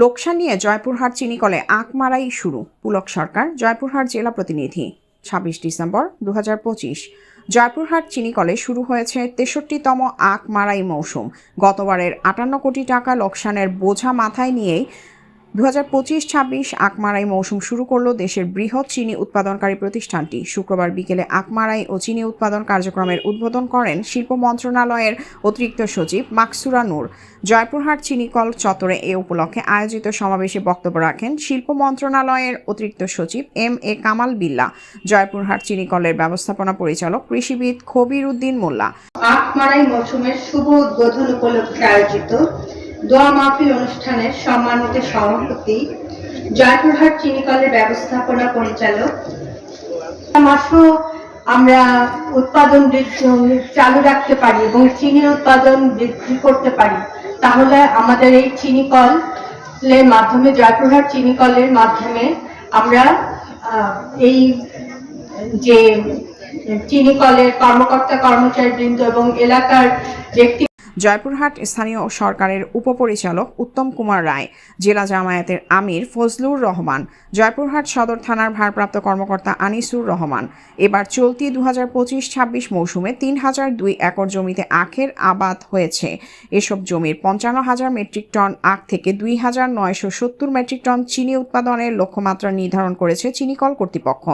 লোকসান নিয়ে জয়পুরহাট চিনিকলে আখ মারাই শুরু। পুলক সরকার, জয়পুরহাট জেলা প্রতিনিধি, ছাব্বিশ ডিসেম্বর দু হাজার পঁচিশ। জয়পুরহাট চিনিকলে শুরু হয়েছে তেষট্টিতম আখ মারাই মৌসুম। গতবারের আটান্ন কোটি টাকা লোকসানের বোঝা মাথায় নিয়েই দু হাজার পঁচিশ ছাব্বিশ আকমারাই মৌসুম শুরু করল দেশের বৃহৎ চিনি উৎপাদনকারী প্রতিষ্ঠানটি। শুক্রবার বিকেলে আকমারাই ও চিনি উৎপাদন কার্যক্রমের উদ্বোধন করেন শিল্প মন্ত্রণালয়ের অতিরিক্ত সচিব মাকসুরা নূর। জয়পুরহাট চিনিকল চত্বরে এ উপলক্ষে আয়োজিত সমাবেশে বক্তব্য রাখেন শিল্প মন্ত্রণালয়ের অতিরিক্ত সচিব এম এ কামাল বিল্লা, জয়পুরহাট চিনিকলের ব্যবস্থাপনা পরিচালক কৃষিবিদ খবির উদ্দিন মোল্লা। আখ মারাই মৌসুমের শুভ উদ্বোধন উপলক্ষে আয়োজিত দোয়া মাহফিল অনুষ্ঠানের সম্মানিত সভাপতি, জয়পুরহাট চিনিকলের ব্যবস্থাপনা পরিচালক। মাসও আমরা উৎপাদন চালু রাখতে পারি এবং চিনির উৎপাদন বৃদ্ধি করতে পারি। তাহলে আমাদের এই চিনিকলের মাধ্যমে, জয়পুরহাট চিনিকলের মাধ্যমে আমরা এই যে চিনি কলের কর্মকর্তা কর্মচারী বৃন্দ এবং এলাকার ব্যক্তি জয়পুরহাট স্থানীয় সরকারের উপপরিচালক উত্তম কুমার রায়, জেলা জামায়াতের আমির ফজলুর রহমান, জয়পুরহাট সদর থানার ভারপ্রাপ্ত কর্মকর্তা আনিসুর রহমান। এবার চলতি দু হাজার পঁচিশ ছাব্বিশ মৌসুমে তিন হাজার দুই একর জমিতে আখের আবাদ হয়েছে। এসব জমির পঞ্চান্ন হাজার মেট্রিক টন আখ থেকে দুই হাজার নয়শো সত্তর মেট্রিক টন চিনি উৎপাদনের লক্ষ্যমাত্রা নির্ধারণ করেছে চিনিকল কর্তৃপক্ষ।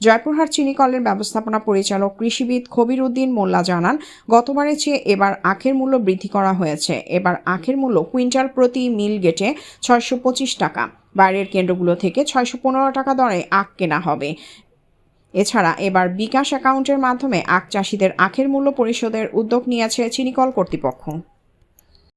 জয়পুরহাট চিনিকলের ব্যবস্থাপনা পরিচালক কৃষিবিদ খবির উদ্দিন মোল্লা জানান, গতবারের চেয়ে এবার আখের মূল্য বৃদ্ধি করা হয়েছে। এবার আখের মূল্য কুইন্টাল প্রতি মিল গেটে ছয়শো পঁচিশ টাকা। বাইরের কেন্দ্রগুলো থেকে ছয়শো পনেরো টাকা দরে আখ কেনা হবে। এছাড়া এবার বিকাশ অ্যাকাউন্টের মাধ্যমে আখ চাষিদের আখের মূল্য পরিশোধের উদ্যোগ নিয়েছে চিনিকল কর্তৃপক্ষ।